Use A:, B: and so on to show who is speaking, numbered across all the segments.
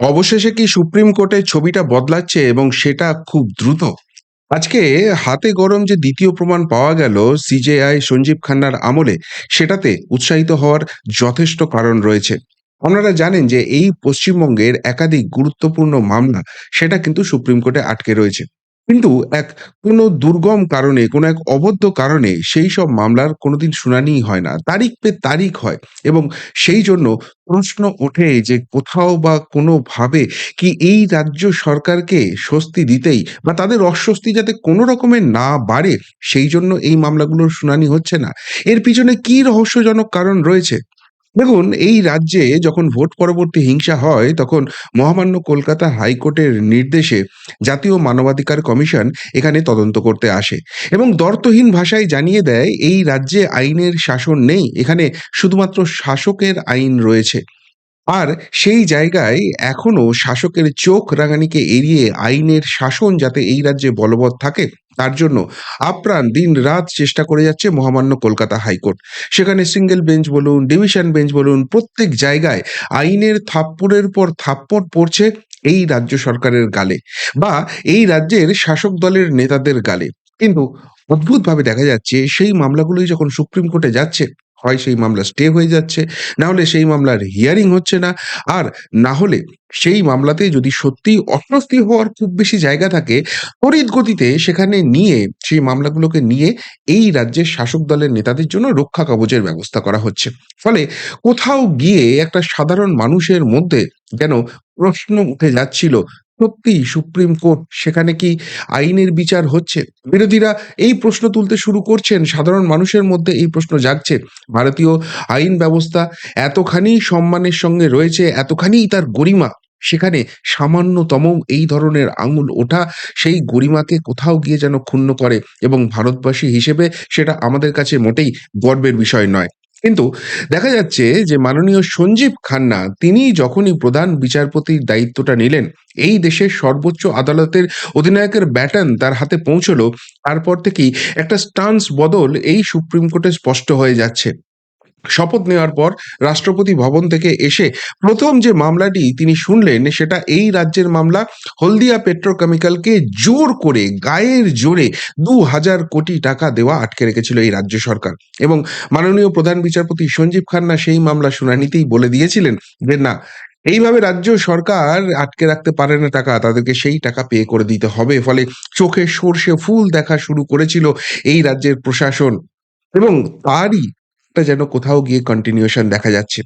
A: অবশেষে কি সুপ্রিম কোর্টের ছবিটা বদলাচ্ছে এবং সেটা খুব দ্রুত? আজকে হাতে গরম যে দ্বিতীয় প্রমাণ পাওয়া গেল সিজেআই সঞ্জীব খান্নার আমলে, সেটাতে উৎসাহিত হওয়ার যথেষ্ট কারণ রয়েছে। আপনারা জানেন যে এই পশ্চিমবঙ্গের একাধিক গুরুত্বপূর্ণ মামলা, সেটা কিন্তু সুপ্রিম কোর্টে আটকে রয়েছে। কিন্তু এক কোনো দুর্গম কারণে, কোনো এক অবদ্ধ কারণে সেই সব মামলার কোনোদিন শুনানিই হয় না। তারিখ পে তারিখ হয় এবং সেই জন্য প্রশ্ন ওঠে যে কোথাও বা কোনোভাবে কি এই রাজ্য সরকারকে স্বস্তি দিতেই বা তাদের অস্বস্তি যাতে কোনো রকমের না বাড়ে, সেই জন্য এই মামলাগুলোর শুনানি হচ্ছে না। এর পিছনে কি রহস্যজনক কারণ রয়েছে? দেখুন, এই রাজ্যে যখন ভোট পরবর্তী হিংসা হয়, তখন মহামান্য কলকাতা হাইকোর্টের নির্দেশে জাতীয় মানবাধিকার কমিশন এখানে তদন্ত করতে আসে এবং দর্তহীন ভাষায় জানিয়ে দেয়, এই রাজ্যে আইনের শাসন নেই, এখানে শুধুমাত্র শাসকের আইন রয়েছে। আর সেই জায়গায় এখনও শাসকের চোখ রাঙানিকে এড়িয়ে আইনের শাসন যাতে এই রাজ্যে বলবৎ থাকে তার জন্য আপ্রাণ দিন রাত চেষ্টা করে যাচ্ছে মহামান্য কলকাতা হাইকোর্ট। সেখানে সিঙ্গেল বেঞ্চ বলুন, ডিভিশন বেঞ্চ বলুন, প্রত্যেক জায়গায় আইনের থাপ্পড়ের পর থাপ্পড় পড়ছে এই রাজ্য সরকারের গালে বা এই রাজ্যের শাসক দলের নেতাদের গালে। কিন্তু অদ্ভুতভাবে দেখা যাচ্ছে সেই মামলাগুলোই যখন সুপ্রিম কোর্টে যাচ্ছে হয় সেই মামলা স্টে হয়ে যাচ্ছে। না হলে সেই মামলার হিয়ারিং হচ্ছে না। আর না হলে সেই মামলাতে যদি সত্যিই অস্বস্তি হওয়ার খুব বেশি জায়গা থাকে তড়িৎ গতিতে সেখানে নিয়ে, সেই মামলাগুলোকে নিয়ে এই রাজ্যের শাসক দলের নেতাদের জন্য রক্ষা কবচের ব্যবস্থা করা হচ্ছে। ফলে কোথাও গিয়ে একটা সাধারণ মানুষের মধ্যে যেন প্রশ্ন উঠে যাচ্ছিল সত্যি সুপ্রিম কোর্ট, সেখানে কি আইনের বিচার হচ্ছে? বিরোধীরা এই প্রশ্ন তুলতে শুরু করছেন। সাধারণ মানুষের মধ্যে এই প্রশ্ন জাগছে। ভারতীয় আইন ব্যবস্থা এতখানি সম্মানের সঙ্গে রয়েছে, এতখানি তার গরিমা। সেখানে সামান্যতম এই ধরনের আঙুল ওঠা সেই গরিমাকে কোথাও গিয়ে যেন ক্ষুণ্ণ করে। এবং ভারতবাসী হিসেবে সেটা আমাদের কাছে মোটেই গর্বের বিষয় নয়। কিন্তু দেখা যাচ্ছে যে মাননীয় সঞ্জীব খান্না তিনি যখনই প্রধান বিচারপতির দায়িত্বটা নিলেন, এই দেশের সর্বোচ্চ আদালতের অধিনায়কের ব্যাটন তার হাতে পৌঁছলো, তারপর থেকেই একটা স্টান্স বদল এই সুপ্রিম কোর্টে স্পষ্ট হয়ে যাচ্ছে। শপথ নেওয়ার পর রাষ্ট্রপতি ভবন থেকে এসে প্রথম যে মামলাটি তিনি শুনলেন, সেটা এই রাজ্যের মামলা হলদিয়া পেট্রোকেমিক্যালকে জোর করে, গায়ের জোরে দু হাজার কোটি টাকা দেওয়া আটকে রেখেছিল এই রাজ্য সরকার। এবং মাননীয় প্রধান বিচারপতি সঞ্জীব খান্না সেই মামলা শুনানিতেই বলে দিয়েছিলেন যে, না, এইভাবে রাজ্য সরকার আটকে রাখতে পারে না টাকা, তাদেরকে সেই টাকা পে করে দিতে হবে। ফলে চোখে সর্ষে ফুল দেখা শুরু করেছিল এই রাজ্যের প্রশাসন। এবং তারই একটা যেন কোথাও গিয়ে কন্টিনিউশন দেখা যাচ্ছে।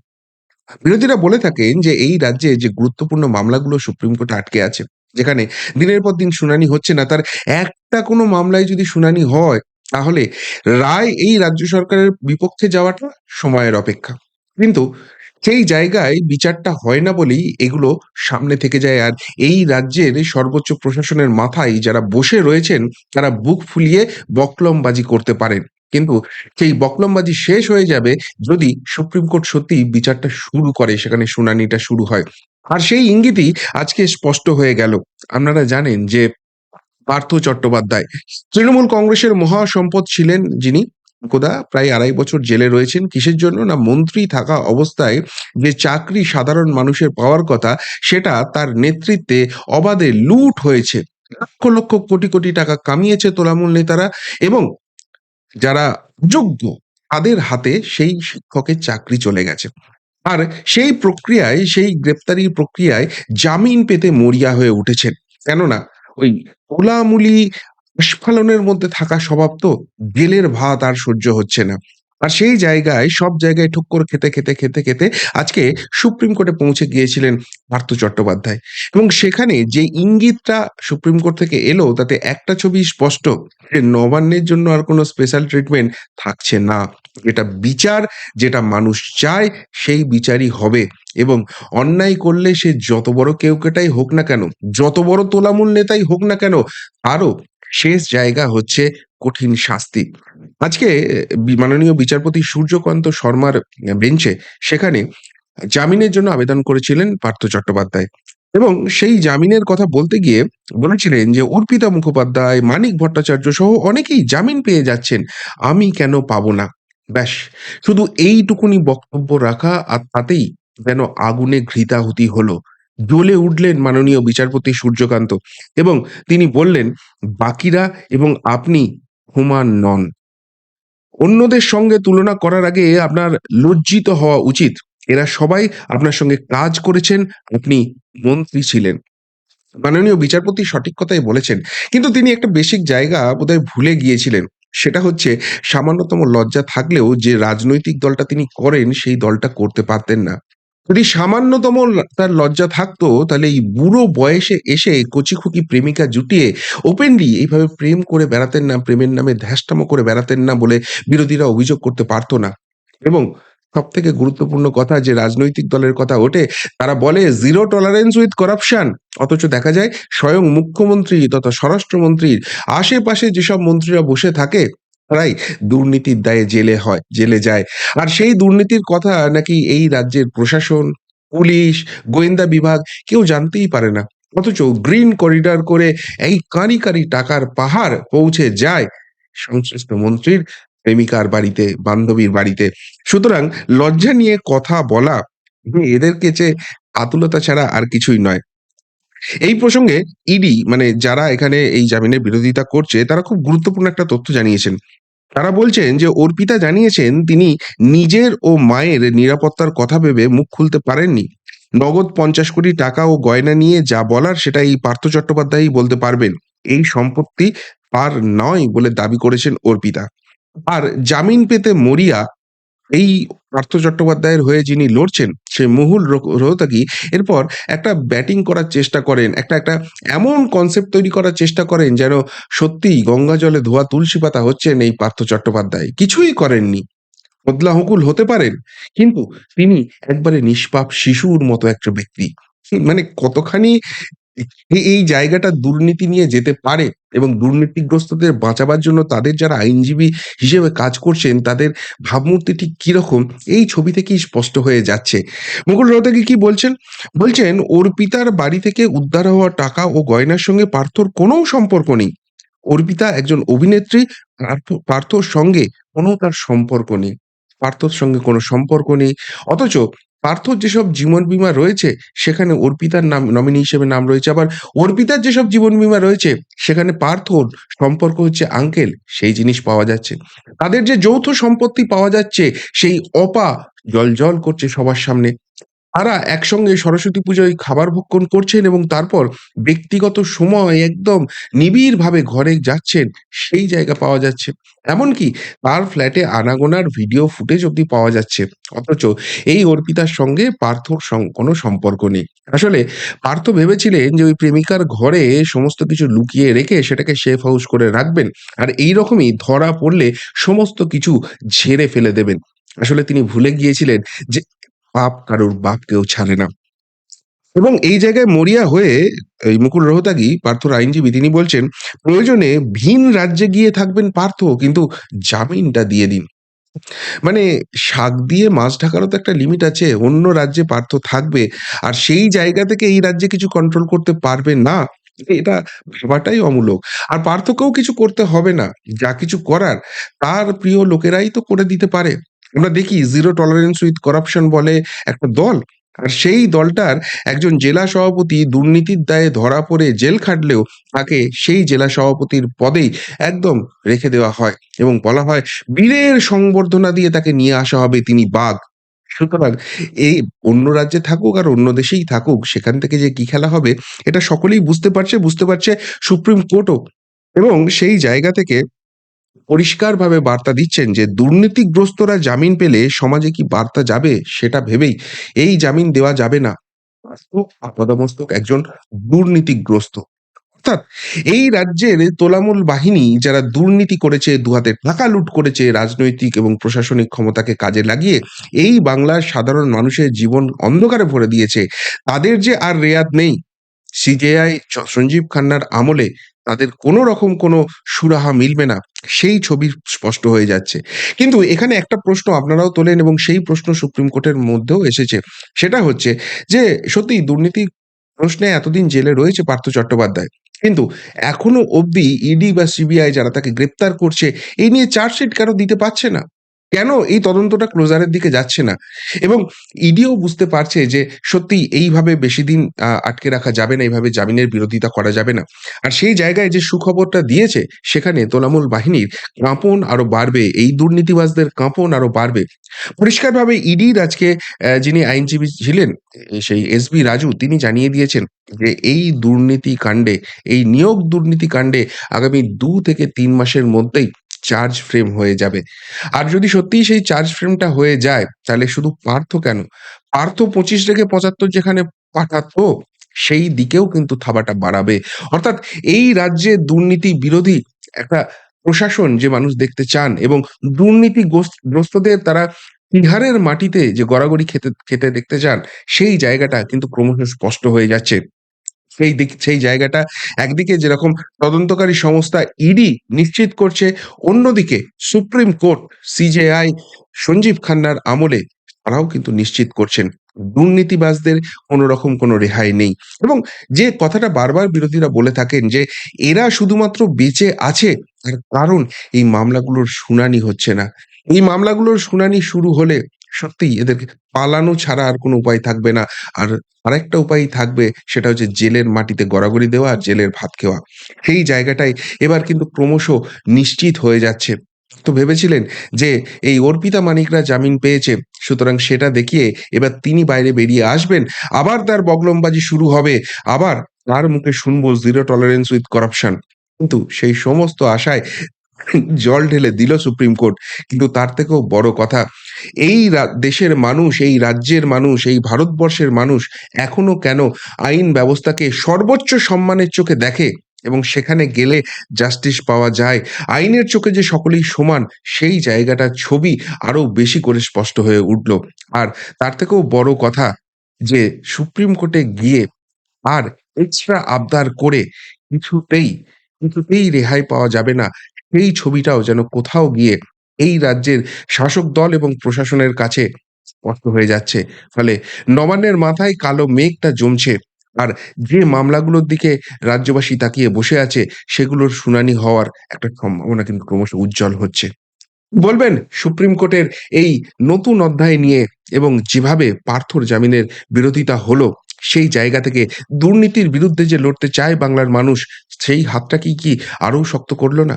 A: বিরোধীরা বলে থাকেন যে এই রাজ্যে যে গুরুত্বপূর্ণ মামলাগুলো সুপ্রিম কোর্টে আটকে আছে, যেখানে দিনের পর দিন শুনানি হচ্ছে না, তার একটা কোনো মামলায় যদি শুনানি হয়, তাহলে রায় এই রাজ্য সরকারের বিপক্ষে যাওয়াটা সময়ের অপেক্ষা। কিন্তু সেই জায়গায় বিচারটা হয় না বলেই এগুলো সামনে থেকে যায়, আর এই রাজ্যের সর্বোচ্চ প্রশাসনের মাথায় যারা বসে রয়েছেন, তারা বুক ফুলিয়ে বকলমবাজি করতে পারেন। কিন্তু সেই বকলমবাজি শেষ হয়ে যাবে যদি সুপ্রিম কোর্ট সত্যি বিচারটা শুরু করে, সেখানে শুনানিটা শুরু হয়। আর সেই ইঙ্গিতই আজকে স্পষ্ট হয়ে গেল। আপনারা জানেন যে পার্থ চট্টোপাধ্যায় তৃণমূল কংগ্রেসের মহাসম্পদ ছিলেন যিনি। কোদা প্রায় আড়াই বছর জেলে রয়েছেন। কিসের জন্য? না, মন্ত্রী থাকা অবস্থায় যে চাকরি সাধারণ মানুষের পাওয়ার কথা, সেটা তার নেতৃত্বে অবাধে লুট হয়েছে। লক্ষ লক্ষ কোটি কোটি টাকা কামিয়েছে তোলামূল নেতারা এবং যারা যোগ্য, তাদের হাতে সেই শিক্ষকের চাকরি চলে গেছে। আর সেই প্রক্রিয়ায়, সেই গ্রেপ্তারি প্রক্রিয়ায় জামিন পেতে মরিয়া হয়ে উঠেছেন। কেননা, ওই তোলামুলি স্ফলনের মধ্যে থাকা স্বভাব তো গেলের ভাত আর সহ্য হচ্ছে না। আর সেই জায়গায় সব জায়গায় ঠুক্কর খেতে খেতে খেতে খেতে আজকে সুপ্রিম কোর্টে পৌঁছে গিয়েছিলেন পার্থ চট্টোপাধ্যায়। এবং সেখানে যে ইঙ্গিতটা সুপ্রিম কোর্ট থেকে এলো, তাতে একটা ছবি স্পষ্ট যে নবান্নের জন্য আর কোনো স্পেশাল ট্রিটমেন্ট থাকছে না। এটা বিচার, যেটা মানুষ চায়, সেই বিচারই হবে। এবং অন্যায় করলে সে যত বড় কেউ কেটাই হোক না কেন, যত বড় তোলামূল নেতাই হোক না কেন, তারও শেষ জায়গা হচ্ছে কঠিন শাস্তি। আজকে মাননীয় বিচারপতি সূর্যকান্ত শর্মার বেঞ্চে সেখানে জামিনের জন্য আবেদন করেছিলেন পার্থ চট্টোপাধ্যায়। এবং সেই জামিনের কথা বলতে গিয়ে বলেছিলেন যে, অর্পিতা মুখোপাধ্যায়, মানিক ভট্টাচার্য সহ অনেকেই জামিন পেয়ে যাচ্ছেন, আমি কেন পাবো না? ব্যাস, শুধু এইটুকুনি বক্তব্য রাখা আর তাতেই যেন আগুনে ঘৃতাহুতি হলো। জ্বলে উঠলেন মাননীয় বিচারপতি সূর্যকান্ত এবং তিনি বললেন, বাকিরা এবং আপনি হুমান নন। অন্যদের সঙ্গে তুলনা করার আগে আপনার লজ্জিত হওয়া উচিত। এরা সবাই আপনার সঙ্গে কাজ করেছেন, আপনি মন্ত্রী ছিলেন। মাননীয় বিচারপতি সঠিক কথাই বলেছেন, কিন্তু তিনি একটা বেসিক জায়গা বোধহয় ভুলে গিয়েছিলেন। সেটা হচ্ছে, সামান্যতম লজ্জা থাকলেও যে রাজনৈতিক দলটা তিনি করেন, সেই দলটা করতে পারতেন না। যদি সামান্যতম তার লজ্জা থাকতো, তাহলে এই বুড়ো বয়সে এসে কচিখুকি প্রেমিকা জুটিয়ে ওপেনলি এইভাবে প্রেম করে বেড়াতেন না, প্রেমের নামে ধ্যাসটামো করে বেড়াতেন না বলে বিরোধীরা অভিযোগ করতে পারতো না। এবং সব থেকে গুরুত্বপূর্ণ কথা যে রাজনৈতিক দলের কথা ওঠে, তারা বলে জিরো টলারেন্স উইথ করাপশন অথচ দেখা যায়, স্বয়ং মুখ্যমন্ত্রী তথা স্বরাষ্ট্রমন্ত্রীর আশেপাশে যেসব মন্ত্রীরা বসে থাকে তারাই দুর্নীতির দায়ে জেলে হয়, জেলে যায়। আর সেই দুর্নীতির কথা নাকি এই রাজ্যের প্রশাসন, পুলিশ, গোয়েন্দা বিভাগ কেউ জানতেই পারে না। অথচ গ্রিন করিডর করে এই কারি কারি টাকার পাহাড় পৌঁছে যায় সংশ্লিষ্ট মন্ত্রীর প্রেমিকার বাড়িতে, বান্ধবীর বাড়িতে। সুতরাং লজ্জা নিয়ে কথা বলা এদের কাছে আতুলতা ছাড়া আর কিছুই নয়। এই প্রসঙ্গে ইডি মানে যারা এখানে এই জামিনের বিরোধিতা করছে, তারা খুব গুরুত্বপূর্ণ একটা তথ্য জানিয়েছেন। তারা বলছেন যে অর্পিতা জানিয়েছেন তিনি নিজের ও মায়ের নিরাপত্তার কথা ভেবে মুখ খুলতে পারেননি। নগদ পঞ্চাশ কোটি টাকা ও গয়না নিয়ে যা বলার সেটা এই পার্থ চট্টোপাধ্যায়ই বলতে পারবেন। এই সম্পত্তি তার নয় বলে দাবি করেছেন অর্পিতা আর জামিন পেতে মরিয়া এই পার্থ চট্টোপাধ্যায়ের হয়ে যিনি লড়ছেন, সে মুহুল রো- রোহতাকি এরপর একটা ব্যাটিং করার চেষ্টা করেন, একটা একটা এমন কনসেপ্ট তৈরি করার চেষ্টা করেন যেন সত্যিই গঙ্গা জলে ধোয়া তুলসী পাতা হচ্ছেন এই পার্থ চট্টোপাধ্যায়। কিছুই করেননি। বদলা হুকুল হতে পারেন, কিন্তু তিনি একবারে নিষ্পাপ শিশুর মতো একটা ব্যক্তি। মানে কতখানি এই জায়গাটা দুর্নীতি নিয়ে যেতে পারে এবং দুর্নীতিগ্রস্তদের বাঁচাবার জন্য তাদের যারা আইনজীবী হিসেবে কাজ করছেন, তাদের ভাবমূর্তি ঠিক কীরকম, এই ছবি থেকেই স্পষ্ট হয়ে যাচ্ছে। মুকুল রোহতাকি কি বলছেন? বলছেন অর্পিতার বাড়ি থেকে উদ্ধার হওয়া টাকা ও গয়নার সঙ্গে পার্থর কোনো সম্পর্ক নেই। অর্পিতা একজন অভিনেত্রী, পার্থ, পার্থর সঙ্গে কোনো তার সম্পর্ক নেই। পার্থর সঙ্গে কোনো সম্পর্ক নেই। অথচ পার্থর যেসব জীবন বিমা রয়েছে, সেখানে অর্পিতার নাম নমিনি হিসেবে নাম রয়েছে। আবার অর্পিতার যেসব জীবন বিমা রয়েছে, সেখানে পার্থর সম্পর্ক হচ্ছে আঙ্কেল সেই জিনিস পাওয়া যাচ্ছে। তাদের যে যৌথ সম্পত্তি পাওয়া যাচ্ছে, সেই অপা জল জল করছে সবার সামনে। তারা একসঙ্গে সরস্বতী পুজোয় খাবার ভক্ষণ করছেন এবং তারপর ব্যক্তিগত সময় একদম নিবিড়ভাবে ঘরে যাচ্ছেন, সেই জায়গা পাওয়া যাচ্ছে। এমনকি তার ফ্ল্যাটে আনাগোনার ভিডিও ফুটেজ অব্দি পাওয়া যাচ্ছে। অথচ এই অর্পিতার সঙ্গে পার্থর কোনো সম্পর্ক নেই। আসলে পার্থ ভেবেছিলেন যে ওই প্রেমিকার ঘরে সমস্ত কিছু লুকিয়ে রেখে সেটাকে সেফ হাউস করে রাখবেন আর এই রকমই ধরা পড়লে সমস্ত কিছু ঝেড়ে ফেলে দেবেন। আসলে তিনি ভুলে গিয়েছিলেন যে পাপ কারোর বাপকেও ছাড়ে না। এবং এই জায়গায় মরিয়া হয়ে এই মুকুল রোহতাগি, পার্থর আইনজীবী, তিনি বলছেন, প্রয়োজনে ভিন রাজ্যে গিয়ে থাকবেন পার্থ, কিন্তু জামিনটা দিয়ে দিন। মানে শাক দিয়ে মাছ ঢাকারও তো একটা লিমিট আছে, অন্য রাজ্যে পার্থ থাকবে, আর সেই জায়গা থেকে এই রাজ্যে কিছু কন্ট্রোল করতে পারবে না, এটা ভাবাটাই অমূলক। আর পার্থকেও কিছু করতে হবে না, যা কিছু করার, তার প্রিয় লোকেরাই তো করে দিতে পারে। আমরা দেখি জিরো টলারেন্স উইথ করাপশন বলে একটা দল। আর সেই দলটার একজন জেলা সভাপতি দুর্নীতির দায়ে ধরা পড়ে জেল খাটলেও তাকে সেই জেলা সভাপতির পদেই একদম রেখে দেওয়া হয় এবং বলা হয় বীরের সংবর্ধনা দিয়ে তাকে নিয়ে আসা হবে তিনি বাঘ। সুতরাং এই অন্য রাজ্যে থাকুক আর অন্য দেশেই থাকুক, সেখান থেকে যে কি খেলা হবে, এটা সকলেই বুঝতে পারছে বুঝতে পারছে সুপ্রিম কোর্টও এবং সেই জায়গা থেকে পরিষ্কারভাবে বার্তা দিচ্ছেন যে দুর্নীতিগ্রস্তরা জামিন পেলে সমাজে কি বার্তা যাবে সেটা ভেবেই এই জামিন দেওয়া যাবে না। আপাদমস্তক একজন দুর্নীতিগ্রস্ত। অর্থাৎ এই রাজ্যের তোলামূল বাহিনী যারা দুর্নীতি করেছে, দুহাতে টাকা লুট করেছে রাজনৈতিক এবং প্রশাসনিক ক্ষমতাকে কাজে লাগিয়ে এই বাংলার সাধারণ মানুষের জীবন অন্ধকারে ভরে দিয়েছে, তাদের যে আর রেয়াত নেই। সিজেআই, সঞ্জীব খান্নার আমলে তাদের কোনো রকম কোনো সুরাহা মিলবে না। সেই ছবি স্পষ্ট হয়ে যাচ্ছে। কিন্তু এখানে একটা প্রশ্ন আপনারাও তোলেন এবং সেই প্রশ্ন সুপ্রিম কোর্টের মধ্যেও এসেছে। সেটা হচ্ছে যে সত্যি দুর্নীতি প্রশ্নে এতদিন জেলে রয়েছে পার্থ চট্টোপাধ্যায়। কিন্তু এখনও অবধি ইডি বা সিবিআই যারা তাকে গ্রেপ্তার করছে, এই নিয়ে চার্জশিট কেন দিতে পারছে না। কেন এই তদন্তটা ক্লোজারের দিকে যাচ্ছে না? এবং ইডিও বুঝতে পারছে যে সত্যি এইভাবে বেশি দিন আটকে রাখা যাবে না, এইভাবে জামিনের বিরোধিতা করা যাবে না। আর সেই জায়গায় যে সুখবরটা দিয়েছে, সেখানে তোলামূল বাহিনীর কাঁপন আরও বাড়বে, এই দুর্নীতিবাজদের কাঁপন আরও বাড়বে। পরিষ্কারভাবে ইডির আজকে যিনি আইনজীবী ছিলেন সেই এস বি রাজু, তিনি জানিয়ে দিয়েছেন যে এই দুর্নীতি কাণ্ডে, এই নিয়োগ দুর্নীতি কাণ্ডে আগামী দু থেকে তিন মাসের মধ্যেই চার্জ ফ্রেম হয়ে যাবে। আর যদি সত্যিই সেই চার্জ ফ্রেমটা হয়ে যায়, তাহলে শুধু পার্থ কেন? পার্থ পঁচিশ থেকে পঁচাত্তর যেখানে পাঠাতো, সেই দিকেও কিন্তু থাবাটা বাড়াবে। অর্থাৎ এই রাজ্যে দুর্নীতি বিরোধী একটা প্রশাসন যে মানুষ দেখতে চান এবং দুর্নীতি গ্রস্তদের তারা তিহারের মাটিতে যে গড়াগড়ি খেতে খেতে দেখতে চান, সেই জায়গাটা কিন্তু ক্রমশ স্পষ্ট হয়ে যাচ্ছে। সেই দিক, সেই জায়গাটা একদিকে যেরকম তদন্তকারী সংস্থা ইডি নিশ্চিত করছে, অন্যদিকে সুপ্রিম কোর্ট সিজেআই সঞ্জীব খান্নার আমলে তারাও কিন্তু নিশ্চিত করছেন, দুর্নীতিবাজদের কোনো রকম কোনো রেহাই নেই। এবং যে কথাটা বারবার বিরোধীরা বলে থাকেন যে এরা শুধুমাত্র বেঁচে আছে কারণ এই মামলাগুলোর শুনানি হচ্ছে না। এই মামলাগুলোর শুনানি শুরু হলে সত্যিই এদেরকে পালানো ছাড়া আর কোনো উপায় থাকবে না। আর আরেকটা উপায় থাকবে, সেটা হচ্ছে জেলের মাটিতে গড়াগড়ি দেওয়া আর জেলের ভাত খাওয়া। সেই জায়গাটাই এবার কিন্তু ক্রমশ নিশ্চিত হয়ে যাচ্ছে। তো ভেবেছিলেন যে এই অর্পিতা মানিকরা জামিন পেয়েছে, সুতরাং সেটা দেখিয়ে এবার তিনি বাইরে বেরিয়ে আসবেন, আবার তার বগলমবাজি শুরু হবে, আবার তার মুখে শুনব জিরো টলারেন্স উইথ করাপশন কিন্তু সেই সমস্ত আশায় জল ঢেলে দিল সুপ্রিম কোর্ট। কিন্তু তার থেকেও বড় কথা এই দেশের মানুষ, এই রাজ্যের মানুষ, এই ভারতবর্ষের মানুষ এখনও কেন আইন ব্যবস্থাকে সর্বোচ্চ সম্মানের চোখে দেখে এবং সেখানে গেলে জাস্টিস পাওয়া যায়? আইনের চোখে যে সকলেই সমান, সেই জায়গাটার ছবি আরও বেশি করে স্পষ্ট হয়ে উঠল। আর তার থেকেও বড় কথা যে, সুপ্রিম কোর্টে গিয়ে আর এক্সট্রা আবদার করে কিছুতেই কিছুতেই রেহাই পাওয়া যাবে না। সেই ছবিটাও যেন কোথাও গিয়ে এই রাজ্যের শাসক দল এবং প্রশাসনের কাছে স্পষ্ট হয়ে যাচ্ছে। ফলে নবান্নের মাথায় কালো মেঘটা জমছে আর যে মামলাগুলোর দিকে রাজ্যবাসী তাকিয়ে বসে আছে, সেগুলোর শুনানি হওয়ার একটা সম্ভাবনা কিন্তু ক্রমশ উজ্জ্বল হচ্ছে। বলবেন, সুপ্রিম কোর্টের এই নতুন অধ্যায় নিয়ে এবং যেভাবে পার্থর জামিনের বিরোধিতা হলো, সেই জায়গা থেকে দুর্নীতির বিরুদ্ধে যে লড়তে চায় বাংলার মানুষ, সেই হাতটা কি কি আরও শক্ত করল না?